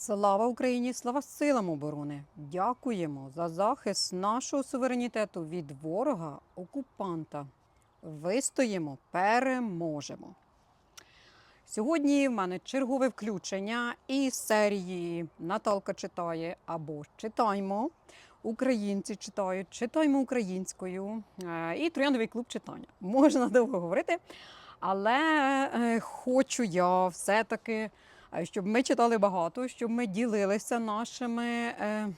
Слава Україні! Слава силам оборони! Дякуємо за захист нашого суверенітету від ворога окупанта. Вистоїмо, переможемо. Сьогодні в мене чергове включення із серії Наталка читає або читаймо. Українці читають, читаймо українською е, і трояндовий клуб читання. Можна довго говорити, але е, хочу я все-таки, щоб ми читали багато, щоб ми ділилися нашими е,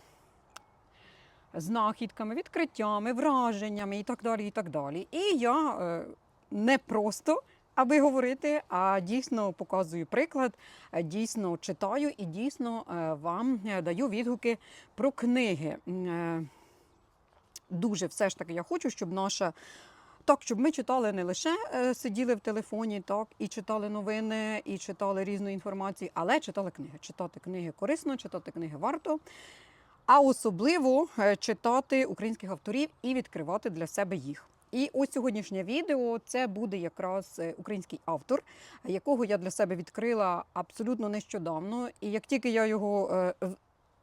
знахідками, відкриттями, враженнями і так далі. І так далі. І я е, не просто аби говорити, а дійсно показую приклад, е, дійсно читаю і дійсно е, вам е, даю відгуки про книги. Дуже все ж таки я хочу, щоб наша. Так, щоб ми читали не лише е, сиділи в телефоні, так і читали новини, і читали різну інформацію, але читали книги. Читати книги корисно, читати книги варто, а особливо е, читати українських авторів і відкривати для себе їх. І ось сьогоднішнє відео це буде якраз е, український автор, якого я для себе відкрила абсолютно нещодавно. І як тільки я його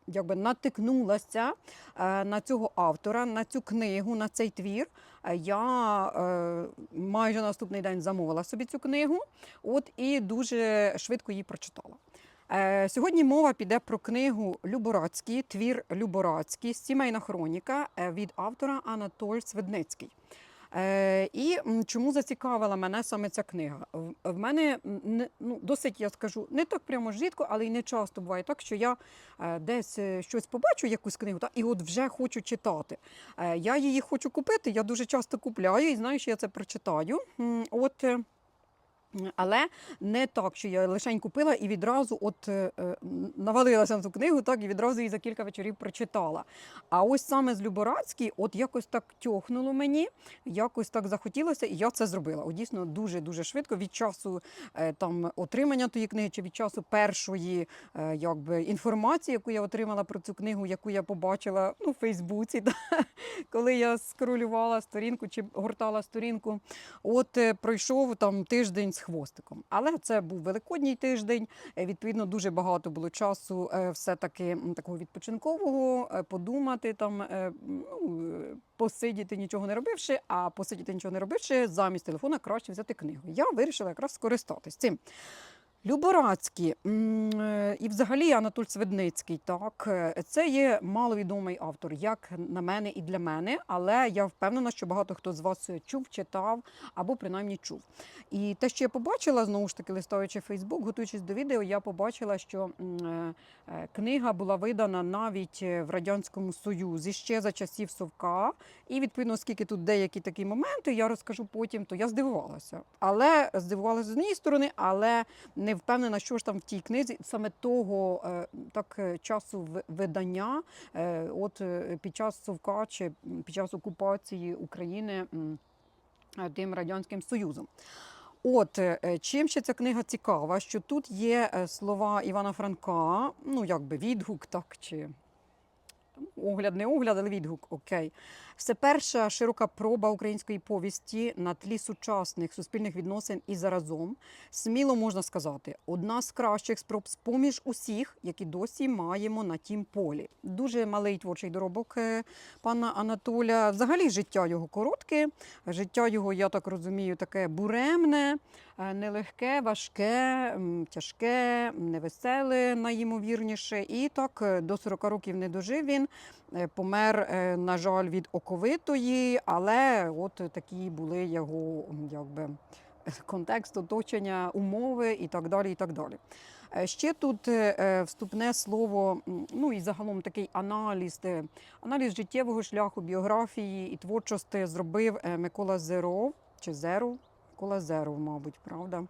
якби натикнулася е, на цього автора, на цю книгу, на цей твір, е, я е, майже наступний день замовила собі цю книгу, от і дуже швидко її прочитала. Сьогодні мова піде про книгу Люборацький, твір Люборацький, сімейна хроніка від автора Анатоль Свидницький. Е, і чому зацікавила мене саме ця книга? В, мене не, ну, досить, я скажу, не так прямо ж рідко, але й не часто буває так, що я е, десь е, щось побачу, якусь книгу, та, і от вже хочу читати. Я її хочу купити, я дуже часто купляю і знаю, що я це прочитаю. От, але не так, що я лишень купила і відразу от е, е, навалилася на цю книгу, так і відразу її за кілька вечорів прочитала. А ось саме з Люборадський, от якось так тьохнуло мені, якось так захотілося, і я це зробила. От дійсно дуже дуже швидко від часу е, там отримання тієї книги, чи від часу першої якби інформації, яку я отримала про цю книгу, яку я побачила ну, в Фейсбуці, да, коли я скролювала сторінку чи гортала сторінку. От пройшов там тиждень з хвостиком. Але це був великодній тиждень. е, Відповідно, дуже багато було часу е, все-таки такого відпочинкового, е, подумати там, ну, посидіти нічого не робивши, а посидіти нічого не робивши, замість телефона краще взяти книгу. Я вирішила якраз скористатись цим. Люборацький е, і взагалі Анатоль Свидницький, так, е, це є маловідомий автор, як на мене і для мене, але я впевнена, що багато хто з вас чув, читав або принаймні чув. І те, що я побачила, знову ж таки, листаючи Фейсбук, готуючись до відео, я побачила, що е, книга була видана навіть в Радянському Союзі ще за часів Совка. І відповідно, оскільки тут деякі такі моменти, я розкажу потім, то я здивувалася. Але здивувалася з однієї сторони, але не впевнена, що ж там в тій книзі саме того е, так е, часу видання, е, от під час Совка чи під час окупації України тим радянським союзом. От чим ще ця книга цікава, що тут є слова Івана Франка, ну якби відгук, так чи огляд, не огляд, але відгук, окей. Це перша широка проба української повісті на тлі сучасних суспільних відносин і заразом. Сміло можна сказати, одна з кращих спроб з-поміж усіх, які досі маємо на тім полі. Дуже малий творчий доробок е, пана Анатоля. Взагалі життя його коротке, життя його, я так розумію, таке буремне, е, нелегке, важке, тяжке, невеселе, найімовірніше. І так е, до 40 років не дожив він. Е, Помер, е, на жаль, від оковитої, але от такі були його якби, контекст, оточення, умови і так далі. І так далі. Е, Ще тут вступне слово, ну і загалом такий аналіз, аналіз життєвого шляху, біографії і творчості зробив Микола Зеров чи Зеров, Микола Зеров, мабуть, правда.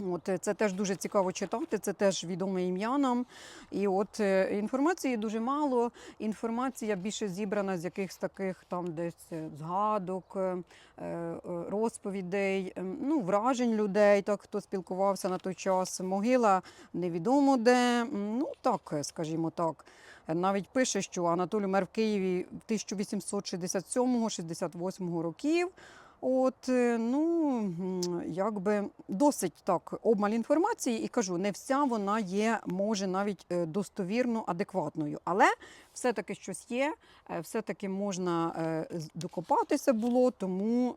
От е, це теж дуже цікаво читати, це теж відоме ім'я нам. І от е, інформації дуже мало. Інформація більше зібрана з якихось таких там десь е, згадок, розповідей, ну, вражень людей, так хто спілкувався на той час. Могила невідомо де. Ну так, скажімо так. Навіть пише, що Анатолій умер в Києві 1867-68 років. От, е, ну, якби досить так обмаль інформації, і кажу, не вся вона є, може навіть е, достовірно адекватною. Але все-таки щось є, е, все-таки можна докопатися було, тому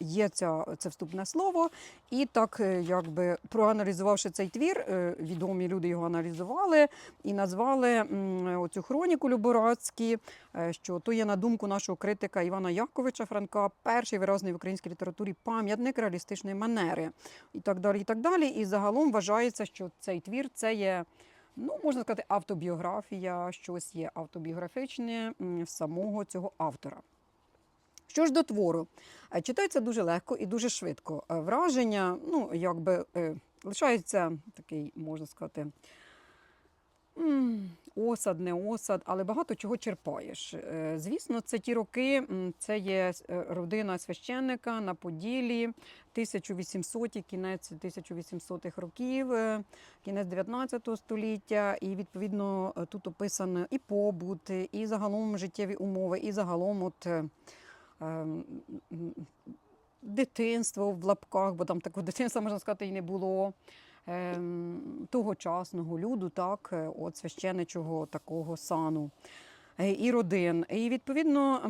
є ця, це вступне слово. І так, якби проаналізувавши цей твір, відомі люди його аналізували і назвали оцю хроніку Люборадські, е, що то є на думку нашого критика Івана Яковича Франка, перший виразний в українській літературі пам'ятник реалістичної манери, і так далі. І так далі. І загалом вважається, що цей твір це є. Ну, можна сказати, автобіографія, щось є автобіографічне самого цього автора. Що ж до твору, Е, читається дуже легко і дуже швидко. Е, Враження, ну, якби е, лишається такий, можна сказати, осад, не осад, але багато чого черпаєш. Е, Звісно, це ті роки, це є е, родина священника на Поділі, 1800-ті, кінець 1800-х років, е, кінець 19 століття, і відповідно тут описано і побут, і загалом життєві умови, і загалом от. Дитинство в лапках, бо там такого дитинства, можна сказати, і не було тогочасного люду, так, е, от священичого такого сану і родин. І відповідно,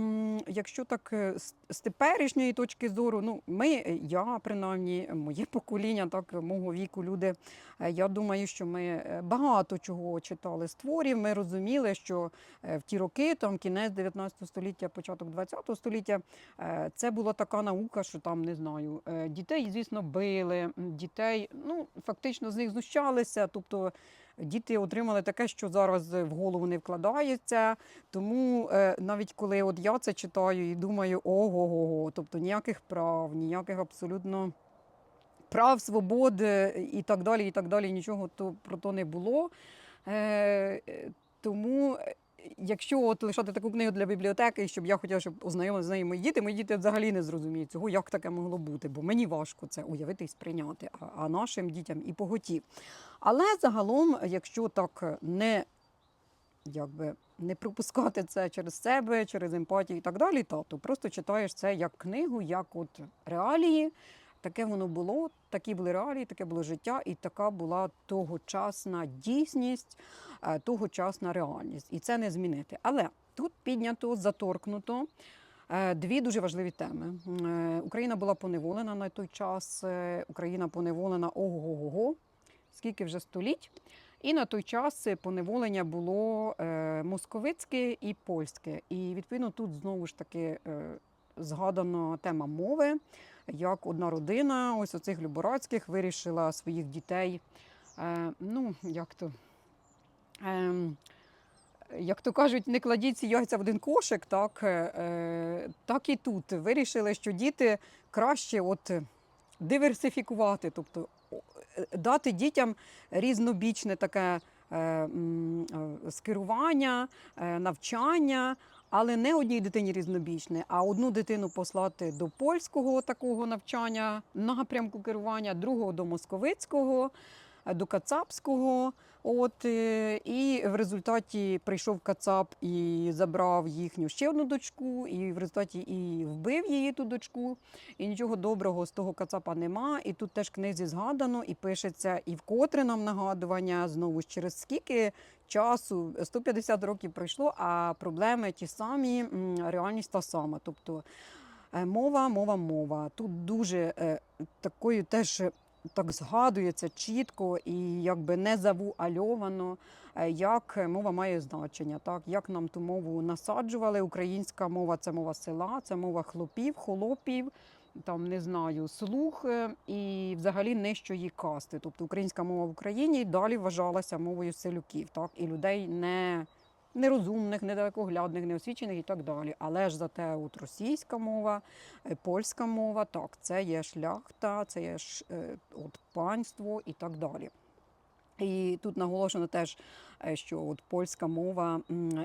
якщо так е, з- теперішньої точки зору, ну ми, е, я принаймні, моє покоління, так мого віку, люди, е, я думаю, що ми е, багато чого читали з творів. Ми розуміли, що е, в ті роки, там кінець 19 століття, початок 20 століття, е, це була така наука, що там не знаю, е, дітей, звісно, били, дітей, ну фактично з них знущалися. Тобто діти отримали таке, що зараз в голову не вкладається. Тому е, навіть коли от я це читаю і думаю, ого-го, тобто ніяких прав, ніяких абсолютно. Прав, свобод е, і так далі, і так далі, нічого то, про то не було. Е, тому, якщо от лишати таку книгу для бібліотеки, щоб я хотіла, щоб ознайомилися з нею мої діти, мої діти взагалі не зрозуміють цього, як таке могло бути, бо мені важко це уявити і сприйняти, а, нашим дітям і поготів. Але загалом, якщо так не якби не пропускати це через себе, через емпатію і так далі, то, то просто читаєш це як книгу, як от реалії. Таке воно було, такі були реалії, таке було життя, і така була тогочасна дійсність, е, тогочасна реальність. І це не змінити. Але тут піднято, заторкнуто е, дві дуже важливі теми. Е, Україна була поневолена на той час. Україна поневолена ого-го-го, скільки вже століть. І на той час поневолення було московицьке і польське. І відповідно тут знову ж таки згадана тема мови, як одна родина, ось оцих Люборадських, вирішила своїх дітей. Е, ну, як то. ем, як то кажуть, не кладіть ці яйця в один кошик, так, е, е, так і тут. Вирішили, що діти краще от диверсифікувати, тобто е, дати дітям різнобічне таке е, е, скерування, е, навчання, але не одній дитині різнобічне, а одну дитину послати до польського такого навчання, напрямку керування, другого до московицького, до кацапського. От е, і в результаті прийшов Кацап і забрав їхню ще одну дочку, і в результаті і вбив її ту дочку. І нічого доброго з того Кацапа нема. І тут теж в книзі згадано і пишеться, і вкотре нам нагадування знову ж через скільки часу 150 років пройшло, а проблеми ті самі, реальність та сама. Тобто е, мова, мова, мова. Тут дуже е, такою теж. Так згадується чітко і якби не завуальовано, е, як мова має значення, так як нам ту мову насаджували. Українська мова це мова села, це мова хлопів, холопів, там не знаю, слух е, і взагалі нижчої касти. Тобто українська мова в Україні далі вважалася мовою селюків, так і людей не. Нерозумних, недалекоглядних, неосвічених і так далі. Але ж зате от російська мова, е, польська мова, так, це є шляхта, це є е, от панство і так далі. І тут наголошено теж, е, що от польська мова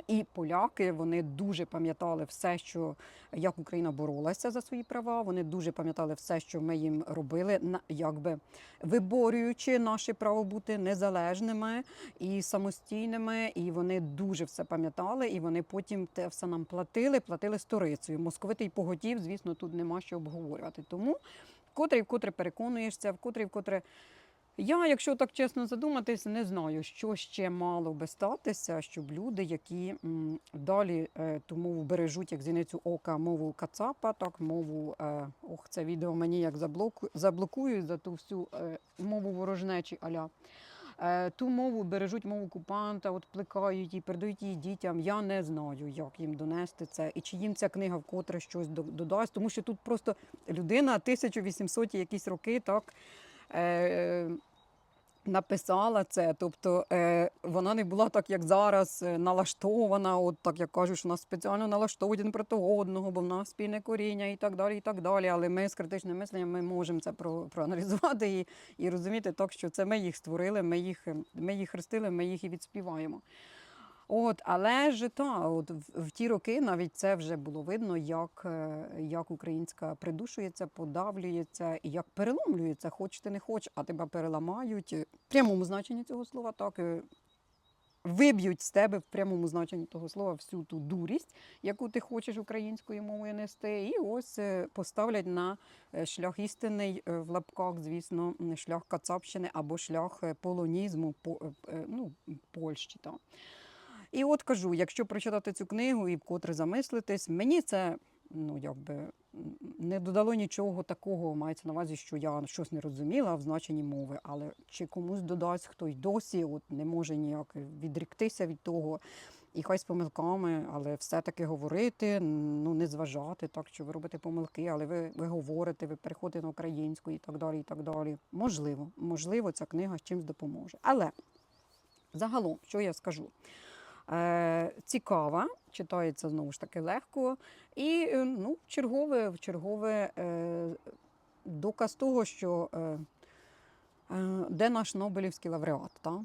і поляки вони дуже пам'ятали все, що як Україна боролася за свої права. Вони дуже пам'ятали все, що ми їм робили, якби виборюючи наше право бути незалежними і самостійними. І вони дуже все пам'ятали, і вони потім те все нам платили, платили сторицею. Московитий поготів, звісно, тут нема що обговорювати. Тому вкотре і вкотре переконуєшся, вкотре і вкотре. Я, якщо так чесно задуматись, не знаю, що ще мало би статися, щоб люди, які далі е, ту мову бережуть як зіницю ока, мову Кацапа, так мову е, ох, це відео мені як заблоку, заблокують за ту всю е, мову ворожнечі аля. Ту мову бережуть мову окупанта, от плекають її, передають її дітям. Я не знаю, як їм донести це, і чи їм ця книга вкотре щось додасть, тому що тут просто людина 1800 якісь роки, так. Написала це. Тобто е, вона не була так, як зараз, е, налаштована, от так як кажуть, що нас спеціально налаштовують один проти одного, бо в нас спільне коріння і так далі. і так далі. Але ми з критичним мисленням ми можемо це про, проаналізувати і, і розуміти так, що це ми їх створили, ми їх, ми їх хрестили, ми їх і відспіваємо. От, але ж та, от в, ті роки навіть це вже було видно, як, е, як українська придушується, подавлюється і як переломлюється, хоч ти не хоч, а тебе переламають е, в прямому значенні цього слова, так е, виб'ють з тебе в прямому значенні того слова всю ту дурість, яку ти хочеш українською мовою нести, і ось поставлять на шлях істинний в лапках, звісно, шлях Кацапщини або шлях полонізму по, ну, Польщі. Так. І от кажу, якщо прочитати цю книгу і вкотре замислитись, мені це ну якби не додало нічого такого, мається на увазі, що я щось не розуміла в значенні мови. Але чи комусь додасть хто й досі от не може ніяк відріктися від того. І хай з помилками, але все-таки говорити, ну не зважати, так що ви робите помилки, але ви, ви говорите, ви переходите на українську і так далі. і так далі. Можливо, можливо, ця книга з чимось допоможе. Але загалом, що я скажу? Е, цікава, читається знову ж таки легко. І е, ну, чергове, чергове е, доказ того, що де наш Нобелівський лауреат. Та?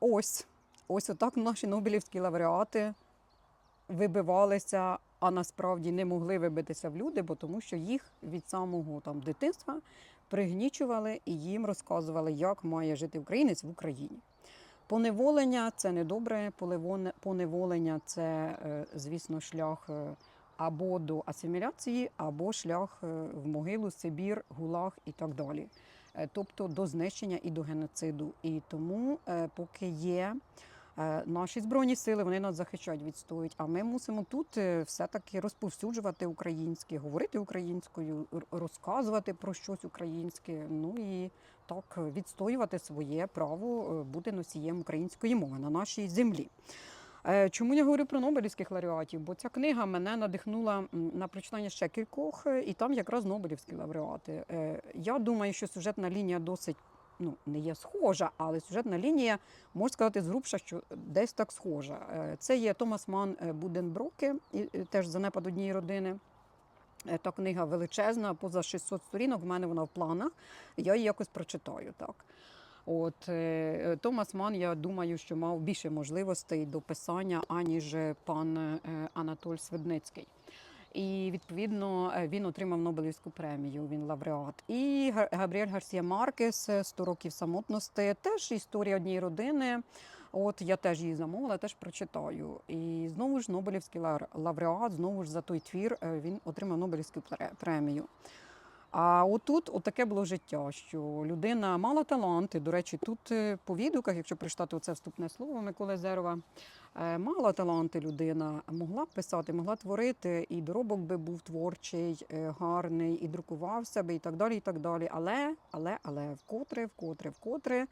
Ось, ось отак наші Нобелівські лауреати вибивалися, а насправді не могли вибитися в люди, бо тому що їх від самого там дитинства пригнічували і їм розказували, як має жити українець в Україні. Поневолення це не добре, поневолення це, е, звісно, шлях е, або до асиміляції, або шлях е, в могилу, Сибір, Гулаг і так далі. Тобто до знищення і до геноциду. І тому, поки є наші збройні сили, вони нас захищають, відстоюють. А ми мусимо тут е, все-таки розповсюджувати українське, говорити українською, розказувати про щось українське. Ну і так відстоювати своє право е, бути носієм української мови на нашій землі. Е, Чому я говорю про Нобелівських лауреатів? Бо ця книга мене надихнула на прочитання ще кількох, е, і там якраз Нобелівські лауреати. Е, Я думаю, що сюжетна лінія досить ну, не є схожа, але сюжетна лінія, можна сказати, згрубша, що десь так схожа. Е, Це є Томас Ман е, і теж занепад однієї родини. Е, Та книга величезна, поза 600 сторінок. В мене вона в планах. Я її якось прочитаю. Так. От Томас Ман, я думаю, що мав більше можливостей до писання, аніж пан Анатоль Свидницький. І відповідно е, він отримав Нобелівську премію. Він лауреат. І Га- Габріель Гарсія Маркес е, «100 років самотності. Теж історія однієї родини. От я теж її замовила, теж прочитаю. І знову ж Нобелівський лаур- лауреат, знову ж за той твір е, він отримав Нобелівську пре- премію. А отут отаке було життя, що людина мала таланти. До речі, тут е, по відгуках, якщо прочитати оце вступне слово Миколи Зерова, е, мала таланти людина, могла б писати, могла творити, і доробок би був творчий, е, гарний, і друкувався би, і так далі. і так далі. Але, але, але вкотре, вкотре, вкотре,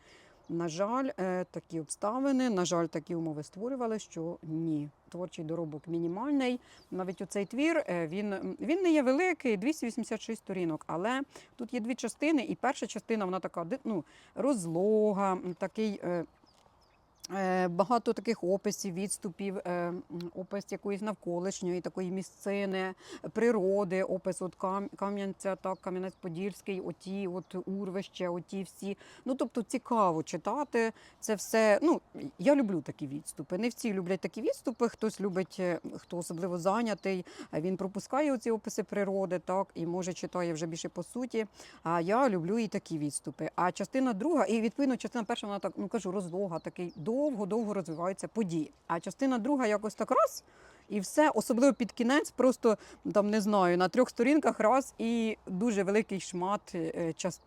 на жаль, е, такі обставини, на жаль, такі умови створювали, що ні, творчий доробок мінімальний. Навіть у цей твір е, він, він не є великий, 286 сторінок, але тут є дві частини, і перша частина вона така ну, розлога, такий. Е, Багато таких описів, відступів, е, опис якоїсь навколишньої такої місцини, природи, опис от Кам- Кам'янця, так, Кам'янець-Подільський, оті от урвище, оті всі. Ну тобто цікаво читати це все. Ну я люблю такі відступи. Не всі люблять такі відступи. Хтось любить, е, хто особливо зайнятий. Він пропускає оці описи природи, так і може читає вже більше по суті. А я люблю і такі відступи. А частина друга, і відповідно частина перша, вона так ну кажу, розлога, такий довго-довго розвиваються події. А частина друга якось так раз. І все, особливо під кінець, просто там не знаю, на трьох сторінках раз і дуже великий шмат е, час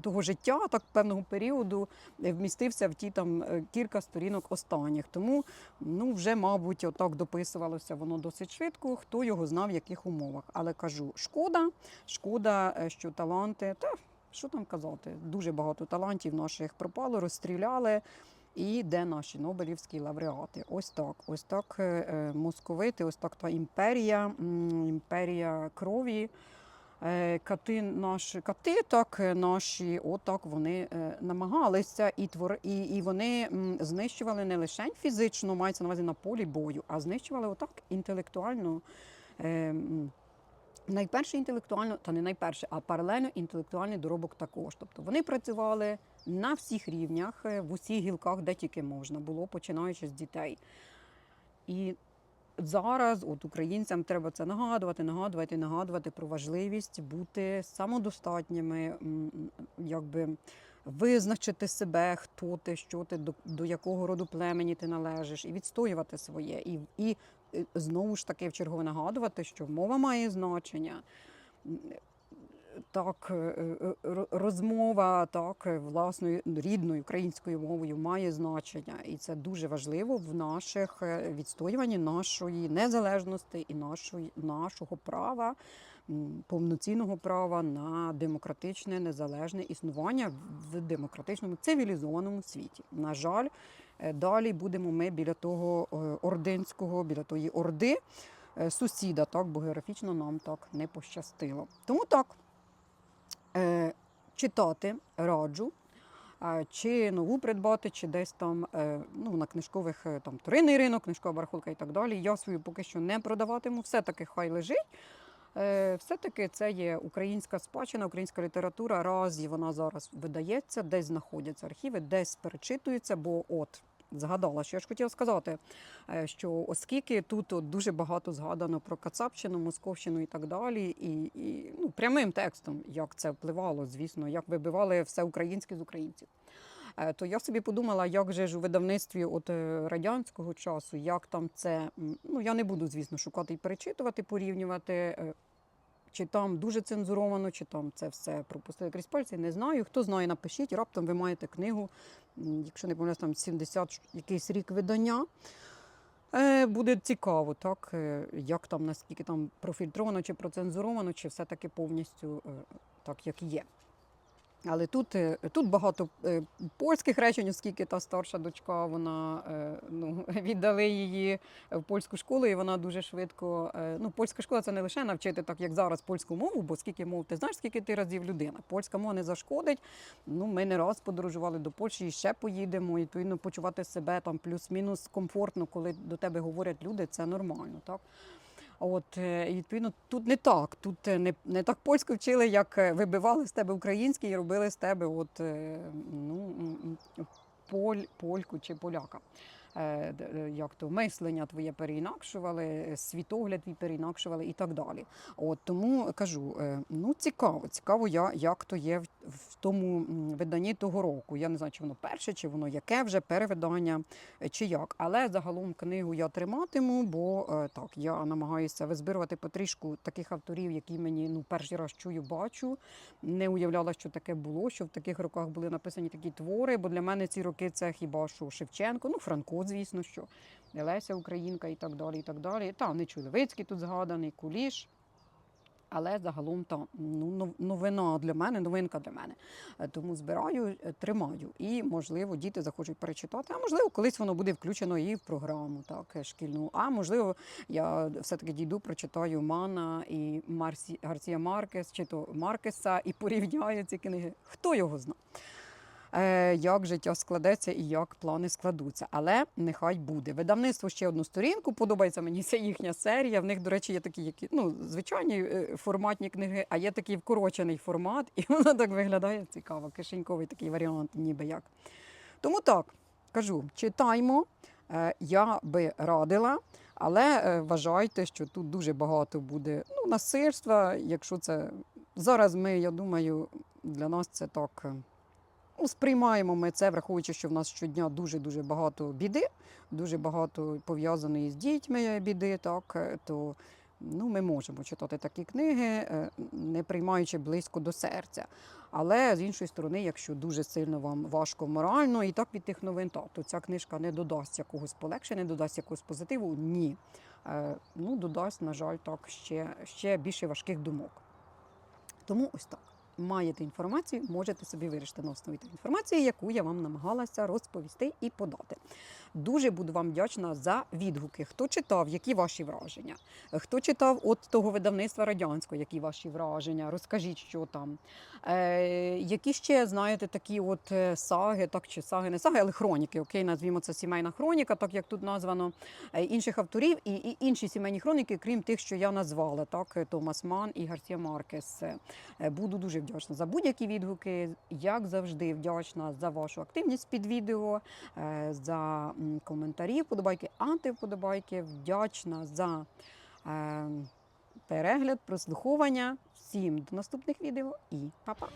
того життя, так певного періоду е, вмістився в ті там е, кілька сторінок останніх. Тому ну вже, мабуть, отак дописувалося воно досить швидко. Хто його знав, в яких умовах. Але кажу, шкода, шкода, що таланти, та що там казати, дуже багато талантів наших пропало, розстріляли. І де наші Нобелівські лауреати? Ось так, ось так е, е, московити, ось так та імперія, імперія крові. Е, Кати наші кати, так наші, отак вони намагалися і твор і, і вони знищували не лише фізично, мається на увазі на полі бою, а знищували отак інтелектуально. Найперше інтелектуально, та не найперше, а паралельно інтелектуальний доробок також. Тобто вони працювали на всіх рівнях, е, в усіх гілках, де тільки можна було, починаючи з дітей. І зараз от українцям треба це нагадувати, нагадувати, нагадувати про важливість бути самодостатніми, якби визначити себе, хто ти, що ти, до, до якого роду племені ти належиш, і відстоювати своє. І, і е, знову ж таки в чергове нагадувати, що мова має значення. Так, е, е, ро- розмова так е, власною рідною українською мовою має значення, і це дуже важливо в наших е, відстоюванні нашої незалежності і нашої нашого права, повноцінного права на демократичне незалежне існування в демократичному цивілізованому світі. На жаль, е, далі будемо ми біля того е, ординського, біля тої орди е, сусіда, так, бо географічно нам так не пощастило. Тому так. Е, читати раджу, чи нову придбати, чи десь там е, ну, на книжкових е, там вторинний ринок, книжкова барахолка і так далі. Я свою поки що не продаватиму. Все-таки хай лежить. Все-таки це є українська спадщина, українська література. Разі вона зараз видається, десь знаходяться архіви, десь перечитуються, бо от. Згадала, що я ж хотіла сказати, е, що оскільки тут дуже багато згадано про Кацапщину, Московщину і так далі, і, і ну, прямим текстом, як це впливало, звісно, як вибивали все українське з українців. Е, То я собі подумала, як же ж у видавництві от е, радянського часу, як там це. Ну я не буду, звісно, шукати і перечитувати, порівнювати. Чи там дуже цензуровано, чи там це все пропустили крізь пальці, не знаю. Хто знає, напишіть. Раптом ви маєте книгу, якщо не помиляюсь, там 70 якийсь рік видання. Е, Буде цікаво, так, е, як там, наскільки там профільтровано чи процензуровано, чи все-таки повністю е, так, як є. Але тут, е, тут багато е, польських речень, оскільки та старша дочка, вона е, ну, віддали її в польську школу, і вона дуже швидко. Ну, польська школа це не лише навчити, так як зараз польську мову, бо скільки мов, ти знаєш, скільки ти разів людина. Польська мова не зашкодить. Ну, ми не раз подорожували до Польщі і ще поїдемо. І відповідно почувати себе там плюс-мінус комфортно, коли до тебе говорять люди, це нормально, так. От е, і відповідно тут не так. Тут е, не, не так польську вчили, як е, вибивали з тебе український і робили з тебе от, ну, поль, польку чи поляка. Е, е, Як то мислення твоє переінакшували, е, світогляд твій переінакшували і так далі. От тому кажу, ну цікаво, цікаво, я, як то є в, тому виданні того року. Я не знаю, чи воно перше, чи воно яке вже перевидання, чи як. Але загалом книгу я триматиму, бо так я намагаюся визбирувати потрішку таких авторів, які мені ну перший раз чую, бачу. Не уявляла, що таке було, що в таких роках були написані такі твори. Бо для мене ці роки це хіба що Шевченко, ну Франко, звісно, що Леся Українка і так далі. і так далі. Та Нечулевицький тут згаданий, Куліш. Але загалом та ну новина для мене, новинка для мене. Е, Тому збираю, е, тримаю. І можливо, діти захочуть перечитати. А можливо, колись воно буде включено і в програму, так шкільну. А можливо, я все таки дійду, прочитаю Мана і Марсі Гарсія Маркес, чи то Маркеса, і порівняю ці книги. Хто його знає? Е, як життя складеться і як плани складуться. Але нехай буде. Видавництво ще одну сторінку. Подобається мені ця їхня серія. В них, до речі, є такі, які ну, звичайні е, форматні книги, а є такий вкорочений формат, і воно так виглядає цікаво. Кишеньковий такий варіант, ніби як. Тому так, кажу, читаймо. Е, Я би радила, але вважайте, що тут дуже багато буде ну, насильства. Якщо це зараз ми, я думаю, для нас це так. Ну, сприймаємо ми це, враховуючи, що в нас щодня дуже-дуже багато біди, дуже багато пов'язаної з дітьми біди, так, е, то ну, ми можемо читати такі книги, е, не приймаючи близько до серця. Але з іншої сторони, якщо дуже сильно вам важко морально і так від тих новин, так, то ця книжка не додасть якогось полегшення, не додасть якогось позитиву. Ні. Е, ну, додасть, на жаль, так, ще, ще більше важких думок. Тому ось так. Маєте інформацію, можете собі вирішити на основі тієї інформації, яку я вам намагалася розповісти і подати. Дуже буду вам вдячна за відгуки. Хто читав, які ваші враження? Хто читав от того видавництва радянського, які ваші враження? Розкажіть, що там. Е, які ще знаєте такі от е, саги, так чи саги, не саги, але хроніки. Окей, назвімо це сімейна хроніка, так як тут названо е, інших авторів, і, і інші сімейні хроніки, крім тих, що я назвала, так Томас Ман і Гарсія Маркес. Е, Буду дуже вдячна за будь-які відгуки. Як завжди, вдячна за вашу активність під відео, е, за коментарі, вподобайки, антивподобайки. Вдячна за е, перегляд, прослуховування. Всім до наступних відео і па-па!